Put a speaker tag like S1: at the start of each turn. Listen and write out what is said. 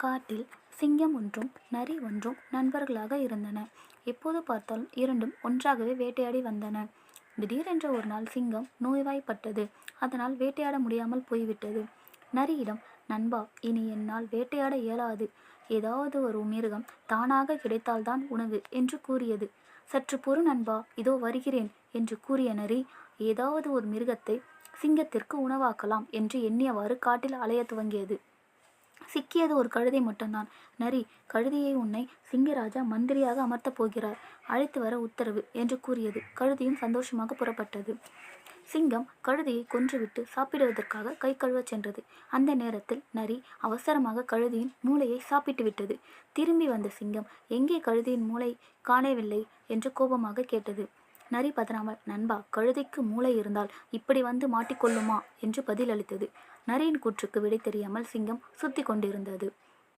S1: காட்டில் சிங்கம் ஒன்றும் நரி ஒன்றும் நண்பர்களாக இருந்தன. எப்போது பார்த்தாலும் இரண்டும் ஒன்றாகவே வேட்டையாடி வந்தன. திடீரென்ற ஒரு நாள் சிங்கம் நோய்வாய்ப்பட்டது. அதனால் வேட்டையாட முடியாமல் போய்விட்டது. நரியிடம் நண்பா இனி என்னால் வேட்டையாட இயலாது. ஏதாவது ஒரு மிருகம் தானாக கிடைத்தால்தான் உணவு என்று கூறியது. சற்று பொறு நண்பா இதோ வருகிறேன் என்று கூறிய நரி ஏதாவது ஒரு மிருகத்தை சிங்கத்திற்கு உணவாக்கலாம் என்று எண்ணியவாறு காட்டில் அலைய துவங்கியது. சிக்கியது ஒரு கழுதை மட்டும்தான். நரி கழுதியை உன்னை சிங்கராஜா மந்திரியாக அமர்த்தப் போகிறார். அழைத்து வர உத்தரவு என்று கூறியது. கழுதியும் சந்தோஷமாக புறப்பட்டது. சிங்கம் கழுதியை கொன்றுவிட்டு சாப்பிடுவதற்காக கை கழுவச் சென்றது. அந்த நேரத்தில் நரி அவசரமாக கழுதியின் மூளையை சாப்பிட்டு விட்டது. திரும்பி வந்த சிங்கம் எங்கே கழுதியின் மூளை? காணவில்லை என்று கோபமாக கேட்டது. நரி பதறாமல் நண்பா கழுதைக்கு மூளை இருந்தால் இப்படி வந்து மாட்டிக்கொள்ளுமா? என்று பதிலளித்தது. நரியின் கூற்றுக்கு விடை தெரியாமல் சிங்கம் சுத்தி கொண்டிருந்தது